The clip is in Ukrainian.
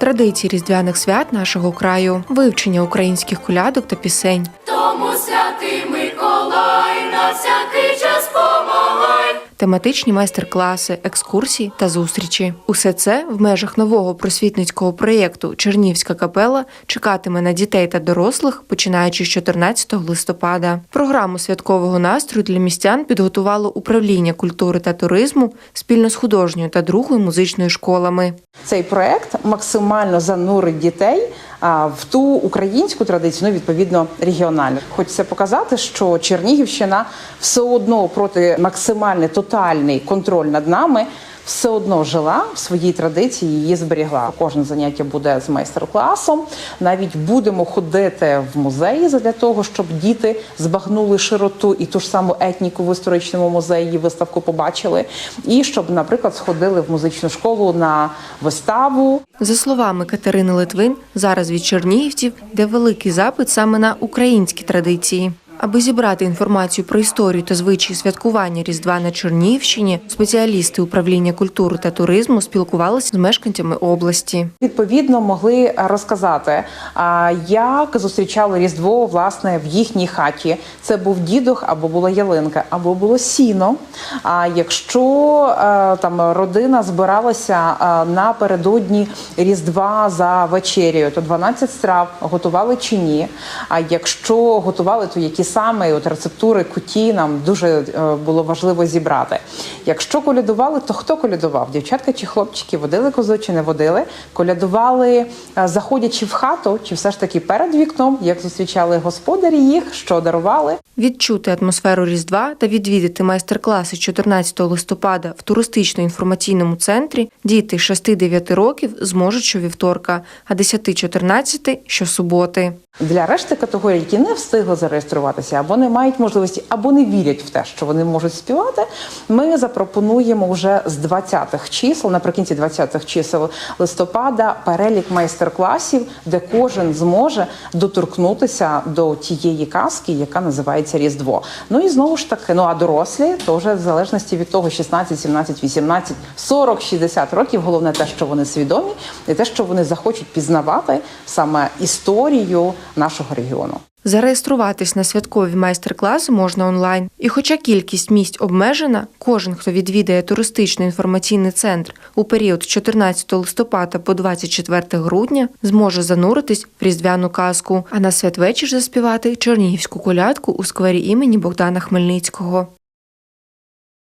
традиції різдвяних свят нашого краю, вивчення українських колядок та пісень. Тому святий Миколай на всякий час помагай. Тематичні майстер-класи, екскурсії та зустрічі. Усе це в межах нового просвітницького проєкту Чернівська капела чекатиме на дітей та дорослих, починаючи з 14 листопада. Програму святкового настрою для містян підготувало управління культури та туризму спільно з художньою та другою музичною школами. Цей проект максимально занурить дітей в ту українську традицію, ну, відповідно регіональну. Хочеться показати, що Чернігівщина все одно проти максимальний тотальний контроль над нами. Все одно жила в своїй традиції, її зберігла. Кожне заняття буде з майстер-класом. Навіть будемо ходити в музеї для того, щоб діти збагнули широту і ту ж саму етніку в історичному музеї, виставку побачили. І щоб, наприклад, сходили в музичну школу на виставу. За словами Катерини Литвин, зараз від чернігівців йде великий запит саме на українські традиції. Аби зібрати інформацію про історію та звичаї святкування Різдва на Чернігівщині, спеціалісти управління культури та туризму спілкувалися з мешканцями області. Відповідно, могли розказати, як зустрічали Різдво власне в їхній хаті. Це був дідух або була ялинка, або було сіно. А якщо е, там родина збиралася е, напередодні Різдва за вечерю, то 12 страв готували чи ні. А якщо готували, то які саме от рецептури куті нам дуже е, було важливо зібрати. Якщо колядували, то хто колядував? Дівчатка чи хлопчики водили козу чи не водили? Колядували, е, заходячи в хату, чи все ж таки перед вікном, як зустрічали господарі їх, що дарували. Відчути атмосферу Різдва та відвідати майстер-класи 14 листопада в туристично-інформаційному центрі діти 6-9 років зможуть щовівторка, а 10-14 – щосуботи. Для решти категорій, які не встигли зареєструватися, або не мають можливості, або не вірять в те, що вони можуть співати. Ми запропонуємо вже з 20-х чисел, наприкінці 20-х чисел листопада, перелік майстер-класів, де кожен зможе доторкнутися до тієї казки, яка називається Різдво. Ну і знову ж таки, ну а дорослі то вже в залежності від того, 16, 17, 18, 40, 60 років. Головне те, що вони свідомі, і те, що вони захочуть пізнавати саме історію нашого регіону. Зареєструватись на святкові майстер-класи можна онлайн. І хоча кількість місць обмежена, кожен, хто відвідає туристично-інформаційний центр у період з 14 листопада по 24 грудня, зможе зануритись в різдвяну казку, а на святвечір заспівати чернігівську колядку у сквері імені Богдана Хмельницького.